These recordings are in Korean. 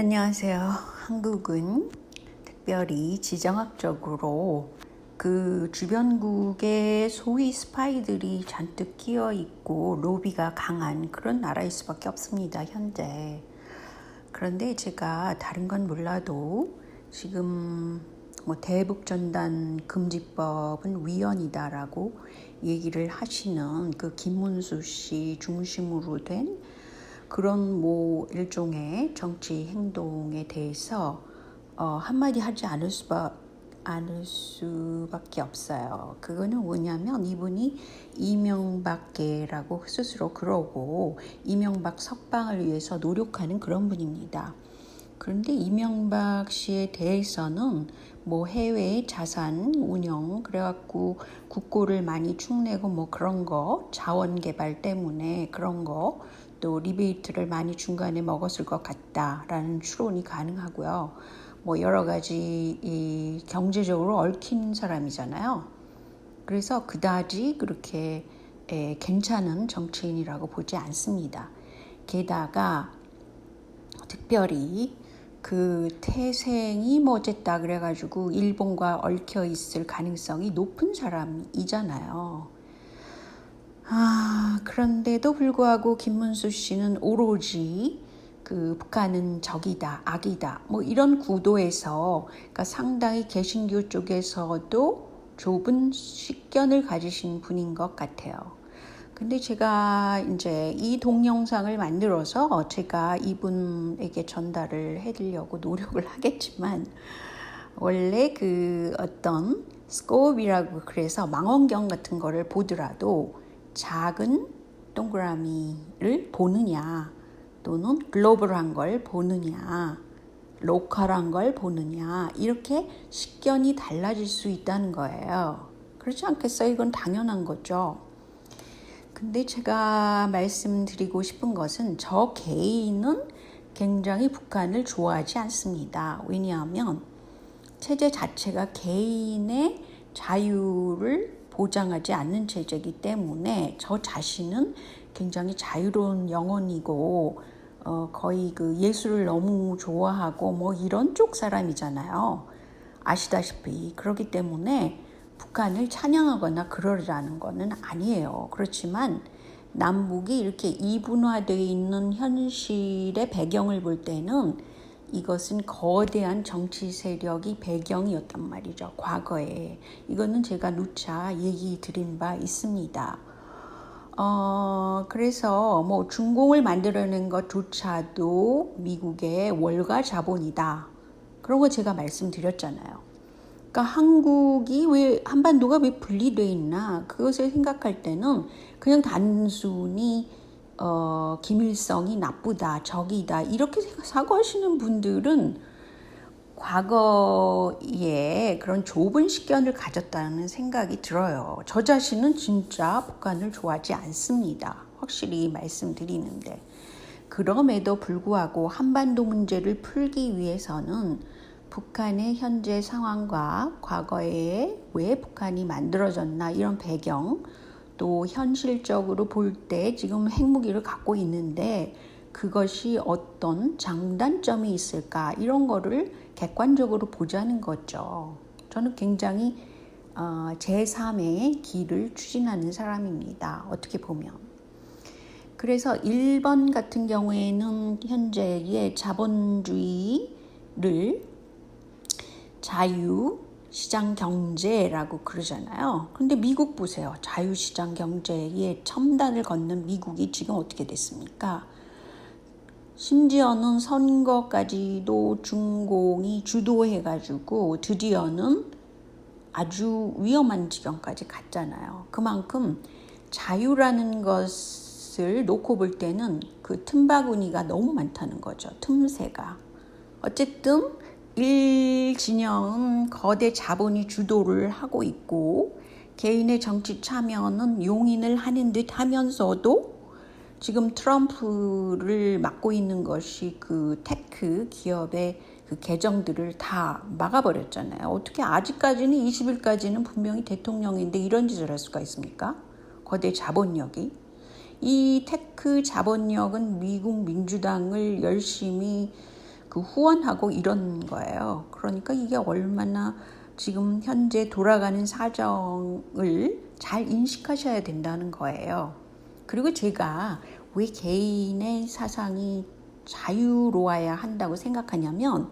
안녕하세요. 한국은 특별히 지정학적으로 그 주변국에 소위 스파이들이 잔뜩 끼어 있고 로비가 강한 그런 나라일 수밖에 없습니다. 현재. 그런데 제가 다른 건 몰라도 지금 뭐 대북 전단 금지법은 위헌이다라고 얘기를 하시는 그 김문수 씨 중심으로 된 그런 뭐 일종의 정치 행동에 대해서 어, 한마디 하지 않을 수밖 않을 수밖에 없어요. 그거는 뭐냐면 이분이 이명박계라고 스스로 그러고 이명박 석방을 위해서 노력하는 그런 분입니다. 그런데 이명박 씨에 대해서는 뭐 해외 자산 운영 그래갖고 국고를 많이 축내고 뭐 그런 거 자원 개발 때문에 그런 거 또 리베이트를 많이 중간에 먹었을 것 같다라는 추론이 가능하고요. 뭐 여러 가지 이 경제적으로 얽힌 사람이잖아요. 그래서 그다지 그렇게 에, 괜찮은 정치인이라고 보지 않습니다. 게다가 특별히 그 태생이 뭐 어쨌다 그래가지고 일본과 얽혀 있을 가능성이 높은 사람이잖아요. 아, 그런데도 불구하고 김문수 씨는 오로지 그 북한은 적이다, 악이다, 뭐 이런 구도에서 그러니까 상당히 개신교 쪽에서도 좁은 식견을 가지신 분인 것 같아요. 근데 제가 이제 이 동영상을 만들어서 제가 이분에게 전달을 해드리려고 노력을 하겠지만 원래 그 어떤 스코업이라고 그래서 망원경 같은 거를 보더라도 작은 동그라미를 보느냐 또는 글로벌한 걸 보느냐 로컬한 걸 보느냐 이렇게 식견이 달라질 수 있다는 거예요. 그렇지 않겠어요? 이건 당연한 거죠. 근데 제가 말씀드리고 싶은 것은 저 개인은 굉장히 북한을 좋아하지 않습니다. 왜냐하면 체제 자체가 개인의 자유를 보장하지 않는 체제이기 때문에 저 자신은 굉장히 자유로운 영혼이고 어, 거의 그 예술을 너무 좋아하고 뭐 이런 쪽 사람이잖아요. 아시다시피 그렇기 때문에 북한을 찬양하거나 그러라는 것은 아니에요. 그렇지만 남북이 이렇게 이분화되어 있는 현실의 배경을 볼 때는 이것은 거대한 정치 세력이 배경이었단 말이죠. 과거에. 이거는 제가 누차 얘기 드린 바 있습니다. 어, 그래서 뭐 중공을 만들어낸 것조차도 미국의 월가 자본이다. 그런 거 제가 말씀드렸잖아요. 그러니까 한국이 왜 한반도가 왜 분리돼 있나 그것을 생각할 때는 그냥 단순히 어, 김일성이 나쁘다, 적이다 이렇게 사고하시는 분들은 과거에 그런 좁은 식견을 가졌다는 생각이 들어요. 저 자신은 진짜 북한을 좋아하지 않습니다. 확실히 말씀드리는데. 그럼에도 불구하고 한반도 문제를 풀기 위해서는 북한의 현재 상황과 과거에 왜 북한이 만들어졌나 이런 배경 또 현실적으로 볼 때 지금 핵무기를 갖고 있는데 그것이 어떤 장단점이 있을까 이런 거를 객관적으로 보자는 거죠. 저는 굉장히 어, 제3의 길을 추진하는 사람입니다. 어떻게 보면. 그래서 1번 같은 경우에는 현재의 자본주의를 자유 시장 경제라고 그러잖아요. 근데 미국 보세요. 자유 시장 경제의 첨단을 걷는 미국이 지금 어떻게 됐습니까? 심지어는 선거까지도 중공이 주도해가지고 드디어는 아주 위험한 지경까지 갔잖아요. 그만큼 자유라는 것을 놓고 볼 때는 그 틈바구니가 너무 많다는 거죠. 틈새가. 어쨌든 일진영은 거대 자본이 주도를 하고 있고 개인의 정치 참여는 용인을 하는 듯 하면서도 지금 트럼프를 맡고 있는 것이 그 테크 기업의 그 계정들을 다 막아버렸잖아요. 어떻게 아직까지는 20일까지는 분명히 대통령인데 이런 짓을 할 수가 있습니까? 거대 자본력이. 이 테크 자본력은 미국 민주당을 열심히 그 후원하고 이런 거예요. 그러니까 이게 얼마나 지금 현재 돌아가는 사정을 잘 인식하셔야 된다는 거예요. 그리고 제가 왜 개인의 사상이 자유로워야 한다고 생각하냐면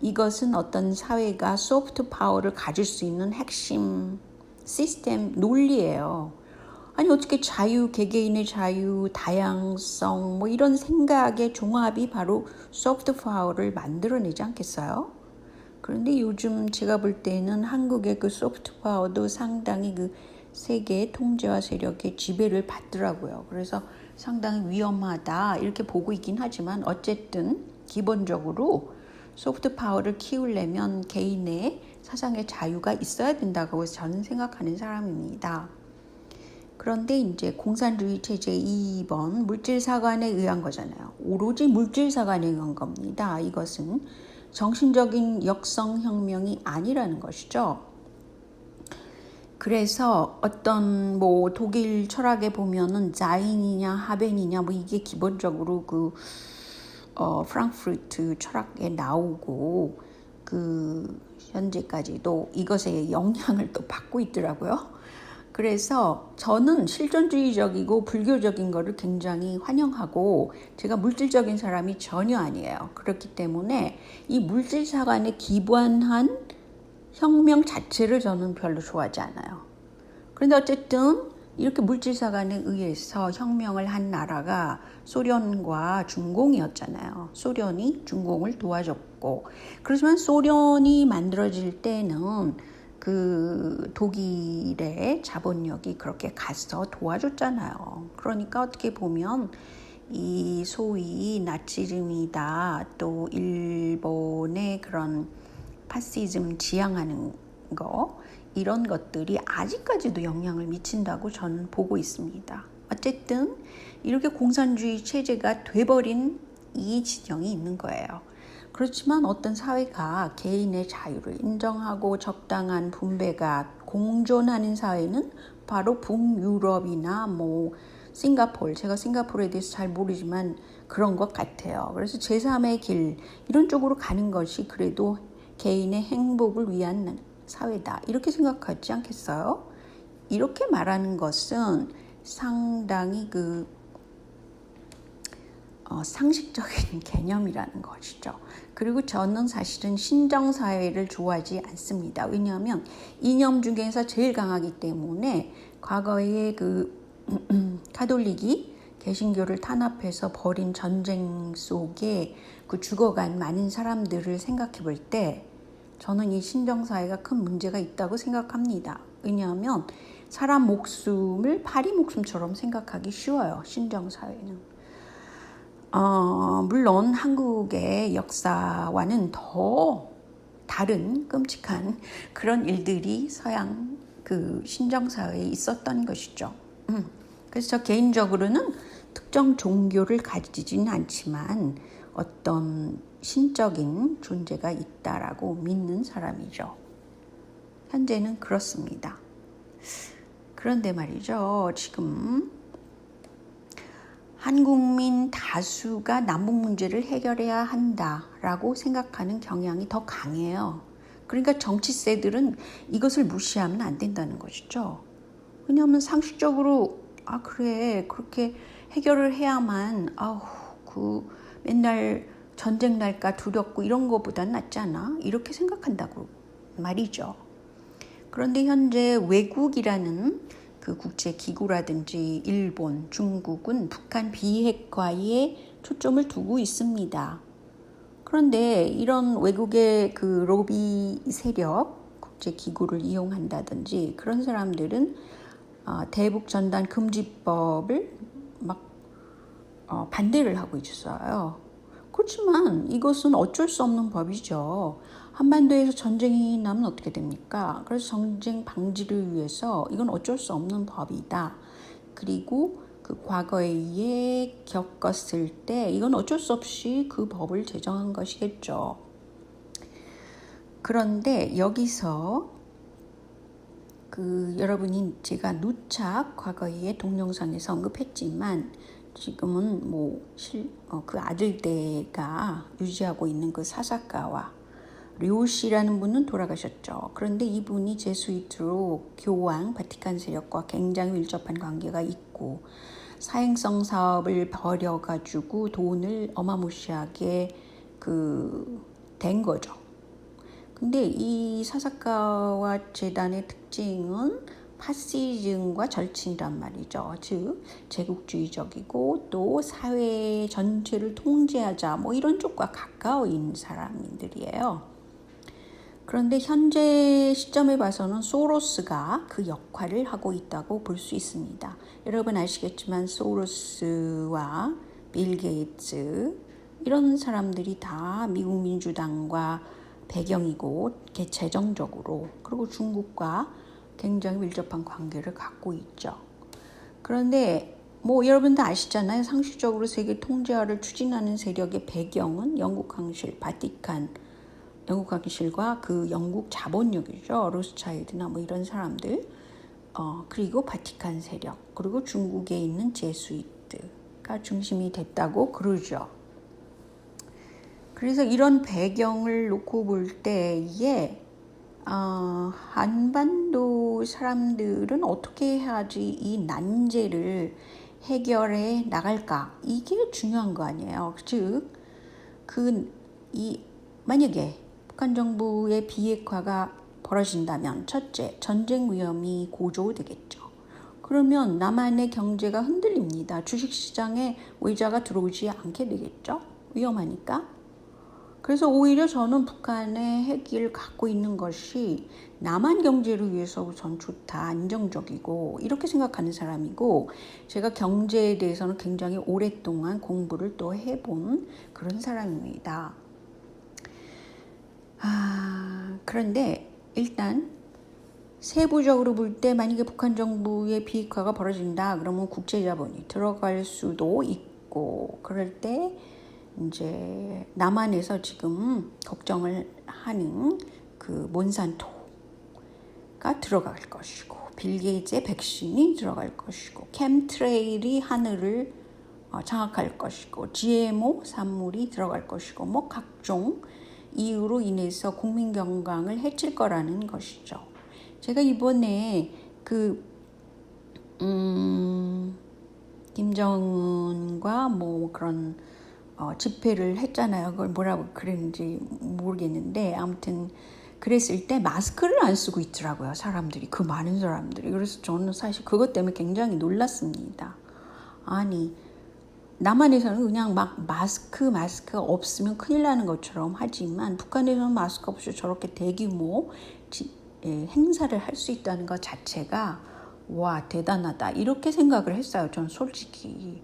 이것은 어떤 사회가 소프트 파워를 가질 수 있는 핵심 시스템 논리예요. 아니 어떻게 자유, 개개인의 자유, 다양성 뭐 이런 생각의 종합이 바로 소프트 파워를 만들어내지 않겠어요? 그런데 요즘 제가 볼 때는 한국의 그 소프트 파워도 상당히 그 세계 통제와 세력의 지배를 받더라고요. 그래서 상당히 위험하다 이렇게 보고 있긴 하지만 어쨌든 기본적으로 소프트 파워를 키우려면 개인의 사상의 자유가 있어야 된다고 저는 생각하는 사람입니다. 그런데 이제 공산주의 체제 2번 물질사관에 의한 거잖아요. 오로지 물질사관에 의한 겁니다. 이것은 정신적인 역성혁명이 아니라는 것이죠. 그래서 어떤 뭐 독일 철학에 보면은 자인이냐 하벤이냐 뭐 이게 기본적으로 그 어, 프랑크푸르트 철학에 나오고 그 현재까지도 이것에 영향을 또 받고 있더라고요. 그래서 저는 실존주의적이고 불교적인 거를 굉장히 환영하고 제가 물질적인 사람이 전혀 아니에요. 그렇기 때문에 이 물질사관에 기반한 혁명 자체를 저는 별로 좋아하지 않아요. 그런데 어쨌든 이렇게 물질사관에 의해서 혁명을 한 나라가 소련과 중공이었잖아요. 소련이 중공을 도와줬고. 그렇지만 소련이 만들어질 때는 그 독일의 자본력이 그렇게 가서 도와줬잖아요. 그러니까 어떻게 보면 이 소위 나치즘이다 또 일본의 그런 파시즘 지향하는 거 이런 것들이 아직까지도 영향을 미친다고 저는 보고 있습니다. 어쨌든 이렇게 공산주의 체제가 돼버린 이 지경이 있는 거예요. 그렇지만 어떤 사회가 개인의 자유를 인정하고 적당한 분배가 공존하는 사회는 바로 북유럽이나 뭐 싱가폴, 제가 싱가폴에 대해서 잘 모르지만 그런 것 같아요. 그래서 제3의 길, 이런 쪽으로 가는 것이 그래도 개인의 행복을 위한 사회다. 이렇게 생각하지 않겠어요? 이렇게 말하는 것은 상당히 그 어, 상식적인 개념이라는 것이죠. 그리고 저는 사실은 신정사회를 좋아하지 않습니다. 왜냐하면 이념 중에서 제일 강하기 때문에 과거에 그 카톨릭이 개신교를 탄압해서 벌인 전쟁 속에 그 죽어간 많은 사람들을 생각해 볼 때 저는 이 신정사회가 큰 문제가 있다고 생각합니다. 왜냐하면 사람 목숨을 파리 목숨처럼 생각하기 쉬워요. 신정사회는. 어, 물론 한국의 역사와는 더 다른 끔찍한 그런 일들이 서양 그 신정사회에 있었던 것이죠. 음. 그래서 저 개인적으로는 특정 종교를 가지지는 않지만 어떤 신적인 존재가 있다라고 믿는 사람이죠. 현재는 그렇습니다. 그런데 말이죠. 지금 한국민 다수가 남북 문제를 해결해야 한다라고 생각하는 경향이 더 강해요. 그러니까 정치세들은 이것을 무시하면 안 된다는 것이죠. 왜냐하면 상식적으로 아 그래 그렇게 해결을 해야만 아우 그 맨날 전쟁 날까 두렵고 이런 거보단 낫지 않아? 이렇게 생각한다고 말이죠. 그런데 현재 외국이라는 그 국제 기구라든지 일본, 중국은 북한 비핵화에 초점을 두고 있습니다. 그런데 이런 외국의 그 로비 세력, 국제 기구를 이용한다든지 그런 사람들은 어, 대북 전단 금지법을 막 어, 반대를 하고 있어요. 그렇지만 이것은 어쩔 수 없는 법이죠. 한반도에서 전쟁이 나면 어떻게 됩니까? 그래서 전쟁 방지를 위해서 이건 어쩔 수 없는 법이다. 그리고 그 과거에 겪었을 때 이건 어쩔 수 없이 그 법을 제정한 것이겠죠. 그런데 여기서 그 여러분이 제가 누차 과거에 동영상에서 언급했지만 지금은 뭐그 아들 대가 유지하고 있는 그 사사카와 료 씨라는 분은 돌아가셨죠. 그런데 이분이 제수이트로 교황 바티칸 세력과 굉장히 밀접한 관계가 있고 사행성 사업을 벌여가지고 돈을 어마무시하게 그 된 거죠. 근데 이 사사카와 재단의 특징은 파시즘과 절친이란 말이죠. 즉 제국주의적이고 또 사회 전체를 통제하자 뭐 이런 쪽과 가까운 사람들이에요. 그런데 현재 시점에 봐서는 소로스가 그 역할을 하고 있다고 볼 수 있습니다. 여러분 아시겠지만 소로스와 빌 게이츠 이런 사람들이 다 미국 민주당과 배경이고 재정적으로 그리고 중국과 굉장히 밀접한 관계를 갖고 있죠. 그런데 뭐 여러분도 아시잖아요. 상식적으로 세계 통제화를 추진하는 세력의 배경은 영국 황실, 바티칸, 영국 황실과 그 영국 자본력이죠. 로스차일드나 뭐 이런 사람들, 어, 그리고 바티칸 세력, 그리고 중국에 있는 제수이트가 중심이 됐다고 그러죠. 그래서 이런 배경을 놓고 볼 때에 어, 한반도 사람들은 어떻게 해야지 이 난제를 해결해 나갈까? 이게 중요한 거 아니에요. 즉, 그, 이, 만약에 북한 정부의 비핵화가 벌어진다면, 첫째, 전쟁 위험이 고조되겠죠. 그러면 남한의 경제가 흔들립니다. 주식시장에 외자가 들어오지 않게 되겠죠. 위험하니까. 그래서 오히려 저는 북한의 핵을 갖고 있는 것이 남한 경제를 위해서 우선 좋다, 안정적이고 이렇게 생각하는 사람이고 제가 경제에 대해서는 굉장히 오랫동안 공부를 또 해본 그런 사람입니다. 아, 그런데 일단 세부적으로 볼 때 만약에 북한 정부의 비핵화가 벌어진다 그러면 국제 자본이 들어갈 수도 있고 그럴 때 이제 남한에서 지금 걱정을 하는 그 몬산토가 들어갈 것이고 빌 게이츠의 백신이 들어갈 것이고 캠트레일이 하늘을 어, 장악할 것이고 GMO 산물이 들어갈 것이고 뭐 각종 이유로 인해서 국민 건강을 해칠 거라는 것이죠. 제가 이번에 그 음, 김정은과 뭐 그런 어, 집회를 했잖아요. 그걸 뭐라고 그랬는지 모르겠는데 아무튼 그랬을 때 마스크를 안 쓰고 있더라고요. 사람들이 그 많은 사람들이. 그래서 저는 사실 그것 때문에 굉장히 놀랐습니다. 아니 남한에서는 그냥 막 마스크 마스크 없으면 큰일 나는 것처럼 하지만 북한에서는 마스크 없이 저렇게 대규모 지, 예, 행사를 할 수 있다는 것 자체가 와 대단하다 이렇게 생각을 했어요. 전 솔직히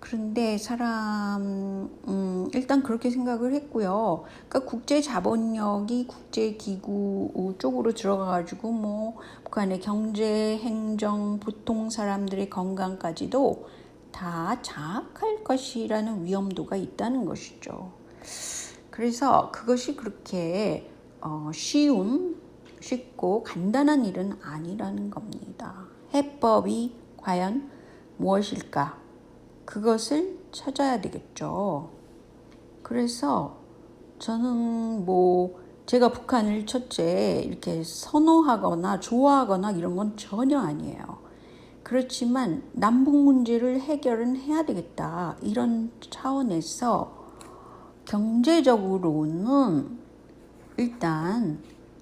그런데 사람 음, 일단 그렇게 생각을 했고요. 그러니까 국제 자본력이 국제 기구 쪽으로 들어가 가지고 뭐 북한의 경제, 행정, 보통 사람들의 건강까지도 다 장악할 것이라는 위험도가 있다는 것이죠. 그래서 그것이 그렇게 어, 쉬운, 쉽고 간단한 일은 아니라는 겁니다. 해법이 과연 무엇일까? 그것을 찾아야 되겠죠. 그래서 저는 뭐 제가 북한을 첫째 이렇게 선호하거나 좋아하거나 이런 건 전혀 아니에요. 그렇지만 남북 문제를 해결은 해야 되겠다. 이런 차원에서 경제적으로는 일단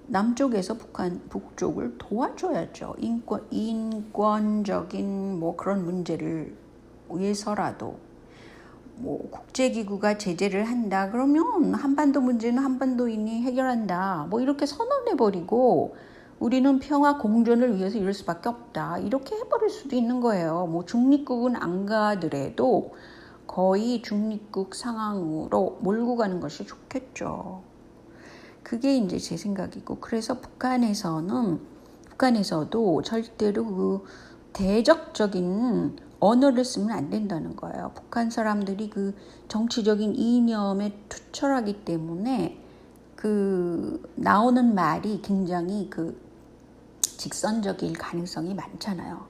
남쪽에서 북한 북쪽을 도와줘야죠. 인권 인권적인 뭐 그런 문제를 위해서라도 뭐 국제기구가 제재를 한다 그러면 한반도 문제는 한반도인이 해결한다 뭐 이렇게 선언해 버리고 우리는 평화 공존을 위해서 이럴 수밖에 없다. 이렇게 해버릴 수도 있는 거예요. 뭐 중립국은 안 가더라도 거의 중립국 상황으로 몰고 가는 것이 좋겠죠. 그게 이제 제 생각이고 그래서 북한에서는 북한에서도 절대로 그 대적적인 언어를 쓰면 안 된다는 거예요. 북한 사람들이 그 정치적인 이념에 투철하기 때문에 그 나오는 말이 굉장히 그 직선적일 가능성이 많잖아요.